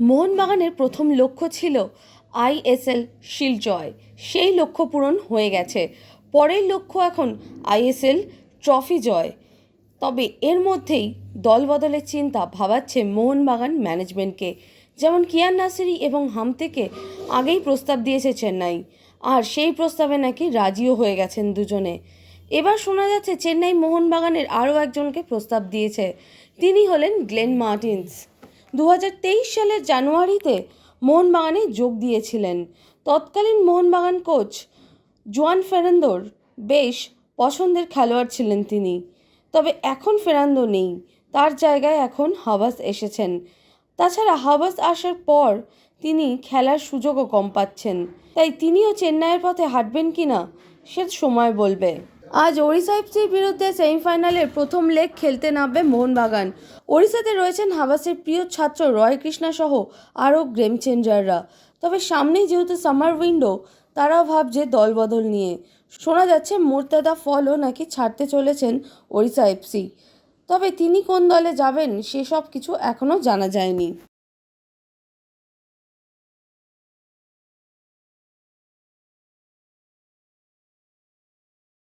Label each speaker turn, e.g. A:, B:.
A: মোহনবাগানের প্রথম লক্ষ্য ছিল আইএসএল শিল্ড জয় সেই লক্ষ্য পূরণ হয়ে গেছে। পরের লক্ষ্য এখন আইএসএল ট্রফি জয়। তবে এর মধ্যেই দল বদলের চিন্তা ভাবাচ্ছে মোহনবাগান ম্যানেজমেন্টকে। যেমন কিয়ান নাসিরি এবং হামতেকে আগেই প্রস্তাব দিয়েছে চেন্নাই। আর সেই প্রস্তাবে নাকি রাজিও হয়ে গেছেন দুজনে। এবার শোনা যাচ্ছে, চেন্নাই মোহনবাগানের আরও একজনকে প্রস্তাব দিয়েছে। তিনি হলেন গ্লেন মার্টিন্স। দু হাজার তেইশ সালের জানুয়ারিতে মোহনবাগানে যোগ দিয়েছিলেন। তৎকালীন মোহনবাগান কোচ জোয়ান ফেরান্দোর বেশ পছন্দের খেলোয়াড় ছিলেন তিনি। তবে এখন ফেরান্দো নেই, তার জায়গায় এখন হাবাস এসেছেন। তাছাড়া হাবাস আসার পর তিনি খেলার সুযোগও কম পাচ্ছেন। তাই তিনিও চেন্নাইয়ের পথে হাঁটবেন কিনা, সে সময় বলবে। আজ ওড়িশা এফসির বিরুদ্ধে সেমিফাইনালের প্রথম লেগ খেলতে নামবে মোহনবাগান। ওড়িশাতে রয়েছেন হাবাসের প্রিয় ছাত্র রয় কৃষ্ণা সহ আরও গেম চেঞ্জাররা। তবে সামনেই যেহেতু সামার উইন্ডো, তারাও ভাবছে দলবদল নিয়ে। শোনা যাচ্ছে মোর্তাদা ফলও নাকি ছাড়তে চলেছেন ওড়িশা এফসি। তবে তিনি কোন দলে যাবেন, সেসব কিছু এখনও জানা যায়নি।